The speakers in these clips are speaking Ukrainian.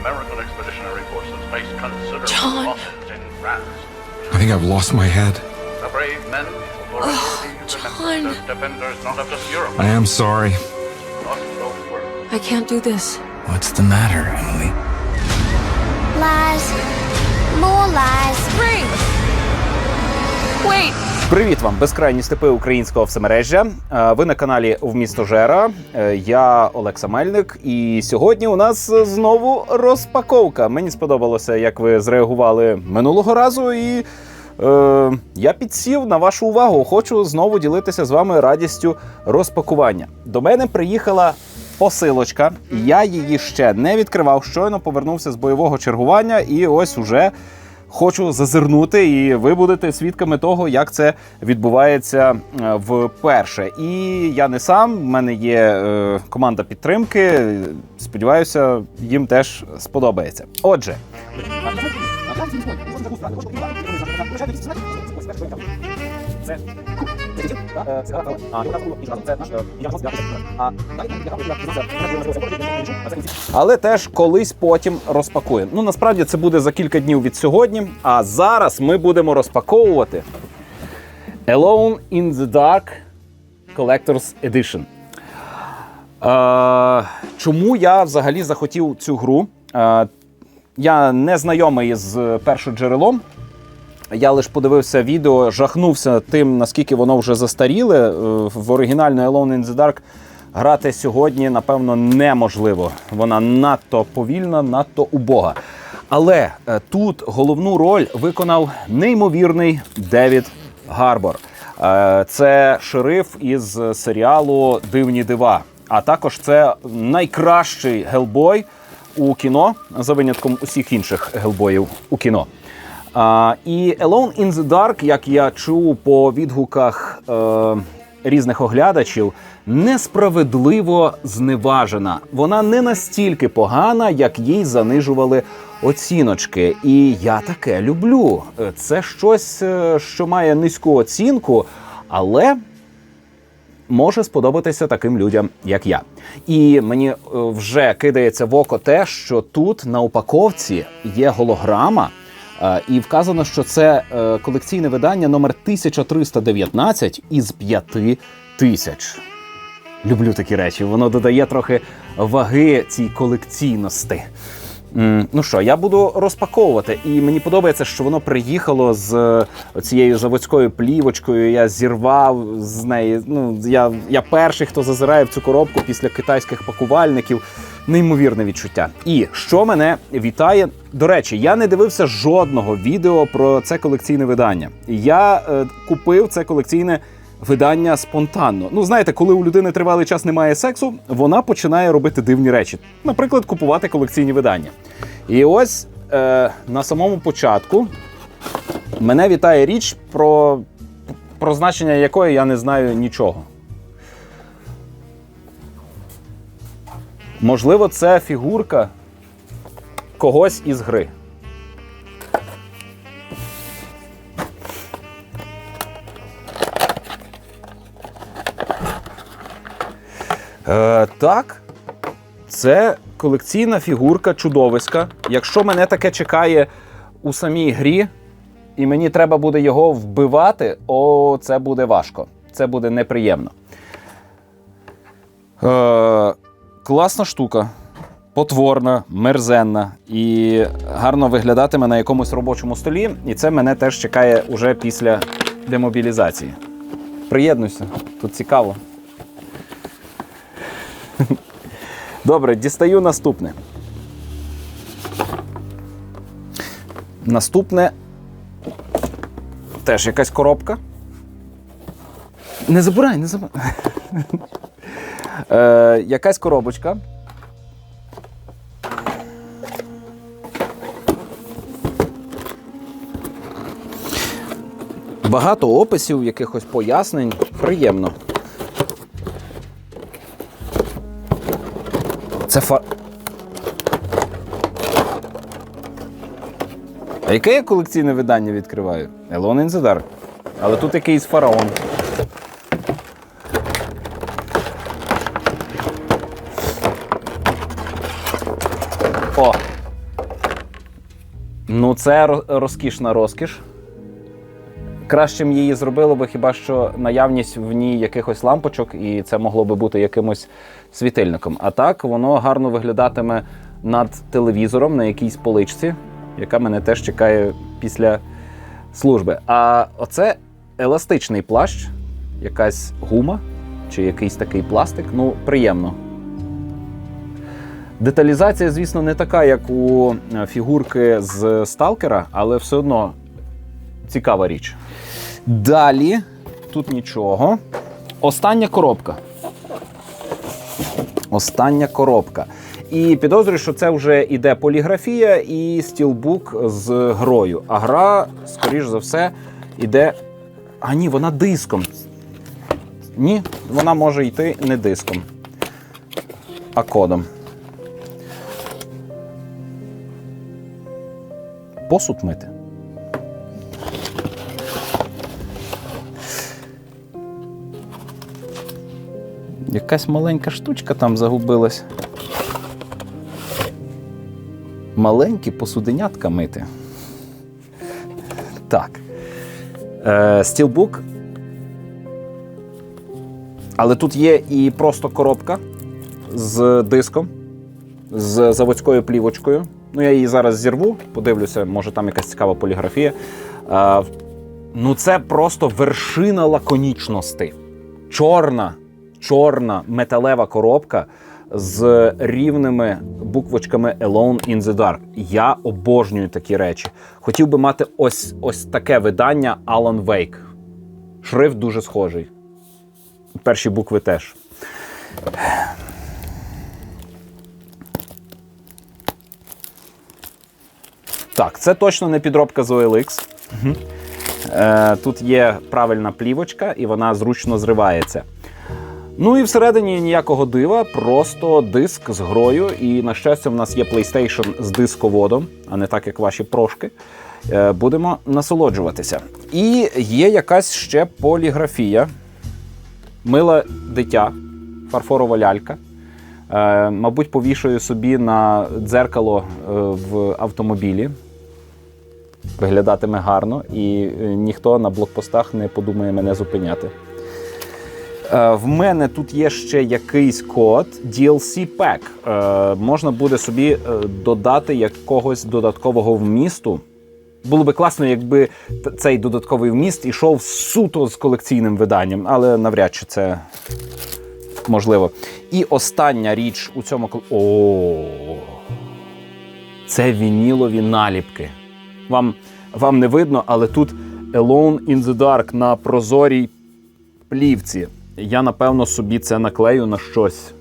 American expeditionary forces face considerable John. losses in France. I think I've lost my head. The brave men will oh, John. defenders not of just Europe, I am sorry. but the world. I can't do this. What's the matter, Emily? Lies. More lies. Spring! Wait! Привіт вам, безкрайні степи українського всемережжя. Е, Ви на каналі Вмісто Жера. Е, Я Олекса Мельник, і сьогодні у нас знову розпаковка. Мені сподобалося, як ви зреагували минулого разу, і е, я підсів на вашу увагу. Хочу знову ділитися з вами радістю розпакування. До мене приїхала посилочка. Я її ще не відкривав. Щойно повернувся з бойового чергування, і ось уже хочу зазирнути, і ви будете свідками того, як це відбувається е, вперше. І я не сам, в мене є е, команда підтримки. Сподіваюся, їм теж сподобається. Отже. Але теж колись потім розпакуємо. Ну насправді це буде за кілька днів від сьогодні. А зараз ми будемо розпаковувати Alone in the Dark Collector's Edition. Е, чому я взагалі захотів цю гру? Е, я не знайомий з першоджерелом. Я лише подивився відео, жахнувся тим, наскільки воно вже застаріле. Е, В оригінальну Alone in the Dark грати сьогодні, напевно, неможливо. Вона надто повільна, надто убога. Але е, тут головну роль виконав неймовірний Девід Гарбор. Е, Це шериф із серіалу Дивні дива. А також це найкращий гелбой у кіно за винятком усіх інших гелбоїв у кіно. І Alone in the Dark, як я чув по відгуках е, різних оглядачів, несправедливо зневажена. Вона не настільки погана, як їй занижували оціночки. І я таке люблю. Е, Це щось, е, що має низьку оцінку, але може сподобатися таким людям, як я. І мені е, вже кидається в око те, що тут на упаковці є голограма. Е, І вказано, що це е, колекційне видання номер 1319 із 5000. Люблю такі речі. Воно додає трохи ваги цій колекційності. Ну що, я буду розпаковувати, і мені подобається, що воно приїхало з е, цією заводською плівочкою. Я зірвав з неї. Ну я, я перший, хто зазирає в цю коробку після китайських пакувальників. Неймовірне відчуття. І що мене вітає. До речі, я не дивився жодного відео про це колекційне видання. Я е, купив це колекційне видання спонтанно. Ну, знаєте, коли у людини тривалий час немає сексу, вона починає робити дивні речі. Наприклад, купувати колекційні видання. І ось е, на самому початку мене вітає річ, про, про значення якої я не знаю нічого. Можливо, це фігурка когось із гри. Е, так, це колекційна фігурка чудовиська. Якщо мене таке чекає у самій грі, і мені треба буде його вбивати, о, це буде важко. Це буде неприємно. Е, класна штука. Потворна, мерзенна і гарно виглядатиме на якомусь робочому столі. І це мене теж чекає уже після демобілізації. Приєднуйся, тут цікаво. Добре, дістаю наступне. Наступне теж якась коробка. Не забирай, не забирай. Е, якась коробочка. Багато описів, якихось пояснень. Приємно. Це фа. А яке я колекційне видання відкриваю? Елон Інзедар. Але тут якийсь фараон. О, Ну, це розкішна розкіш. Кращим її зробило би хіба що наявність в ній якихось лампочок, і це могло би бути якимось світильником. А так воно гарно виглядатиме над телевізором на якійсь поличці, яка мене теж чекає після служби. А оце еластичний плащ, якась гума чи якийсь такий пластик. Ну, приємно. Деталізація, звісно, не така, як у е, фігурки з сталкера, але все одно цікава річ. Далі тут нічого. Остання коробка. Остання коробка. І підозрюю, що це вже іде поліграфія і стілбук з грою. А гра, скоріш за все, іде. А ні, вона диском. Ні, вона може йти не диском, а кодом. Посуд мити. Якась маленька штучка там загубилась. Маленькі посуденятка мити. Так. Е, стілбук. Але тут є і просто коробка з диском, з заводською плівочкою. Ну, я її зараз зірву, подивлюся, може там якась цікава поліграфія. Е, ну, це просто вершина лаконічності. Чорна, чорна металева коробка з рівними буквочками Alone in the Dark. Я обожнюю такі речі. Хотів би мати ось, ось таке видання Alan Wake. Шрифт дуже схожий. Перші букви теж. Так, це точно не підробка з OLX. Е, тут є правильна плівочка, і вона зручно зривається. Ну і всередині ніякого дива, просто диск з грою. І, на щастя, в нас є PlayStation з дисководом, а не так, як ваші прошки. Е, будемо насолоджуватися. І є якась ще поліграфія. Миле дитя, фарфорова лялька. Е, мабуть, повішую собі на дзеркало е, в автомобілі. Виглядатиме гарно, і е, ніхто на блокпостах не подумає мене зупиняти. Е, В мене тут є ще якийсь код DLC Pack. Е, Можна буде собі додати якогось додаткового вмісту. Було би класно, якби цей додатковий вміст ішов суто з колекційним виданням, але навряд чи це можливо. І остання річ у цьому О, це вінілові наліпки. Вам, вам не видно, але тут Alone in the Dark на прозорій плівці. Я, напевно, собі це наклею на щось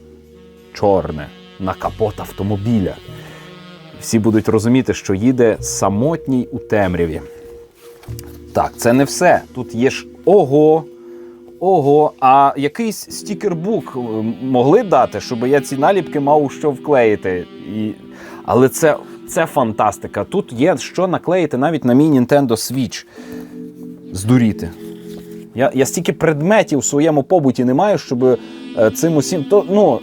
чорне, на капот автомобіля. Всі будуть розуміти, що їде самотній у темряві. Так, це не все. Тут є ж ого. Ого, а якийсь стікербук е, могли дати, щоб я ці наліпки мав у що вклеїти. І... Але це, це фантастика. Тут є що наклеїти навіть на мій Nintendo Switch. Здуріти. Я, я стільки предметів в своєму побуті не маю, щоб е, цим усім. То, ну,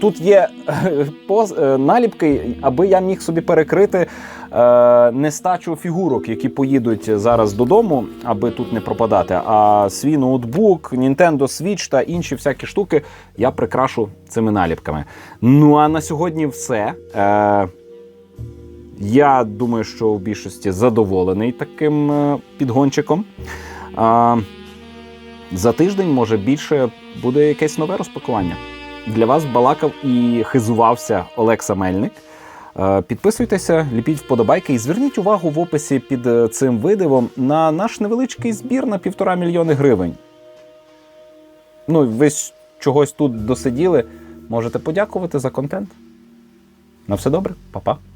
тут є е, поз, е, наліпки, аби я міг собі перекрити е, нестачу фігурок, які поїдуть зараз додому, аби тут не пропадати. А свій ноутбук, Nintendo Switch та інші всякі штуки я прикрашу цими наліпками. Ну а на сьогодні все. Е, я думаю, що в більшості задоволений таким е, підгончиком. За тиждень, може, більше буде якесь нове розпакування. Для вас балакав і хизувався Олекса Мельник. Е, Підписуйтеся, ліпіть вподобайки і зверніть увагу в описі під е, цим видивом на наш невеличкий збір на півтора мільйони гривень. Ну, ви чогось тут досиділи. Можете подякувати за контент. На все добре, Па-па.